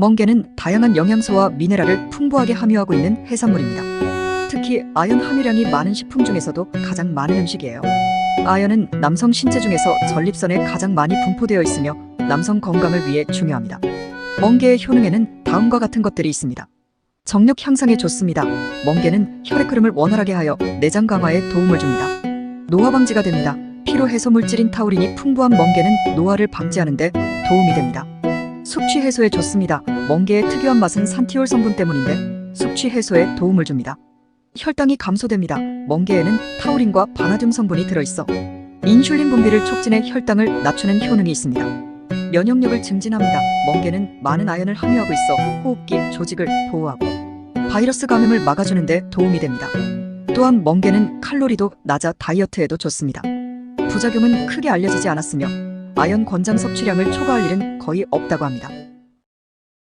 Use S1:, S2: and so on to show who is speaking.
S1: 멍게는 다양한 영양소와 미네랄을 풍부하게 함유하고 있는 해산물입니다. 특히 아연 함유량이 많은 식품 중에서도 가장 많은 음식이에요. 아연은 남성 신체 중에서 전립선에 가장 많이 분포되어 있으며 남성 건강을 위해 중요합니다. 멍게의 효능에는 다음과 같은 것들이 있습니다. 정력 향상에 좋습니다. 멍게는 혈액 흐름을 원활하게 하여 내장 강화에 도움을 줍니다. 노화 방지가 됩니다. 피로 해소 물질인 타우린이 풍부한 멍게는 노화를 방지하는 데 도움이 됩니다. 숙취 해소에 좋습니다. 멍게의 특유한 맛은 산티올 성분 때문인데 숙취 해소에 도움을 줍니다. 혈당이 감소됩니다. 멍게에는 타우린과 바나듐 성분이 들어있어 인슐린 분비를 촉진해 혈당을 낮추는 효능이 있습니다. 면역력을 증진합니다. 멍게는 많은 아연을 함유하고 있어 호흡기 조직을 보호하고 바이러스 감염을 막아주는 데 도움이 됩니다. 또한 멍게는 칼로리도 낮아 다이어트에도 좋습니다. 부작용은 크게 알려지지 않았으며 아연 권장 섭취량을 초과할 일은 거의 없다고 합니다.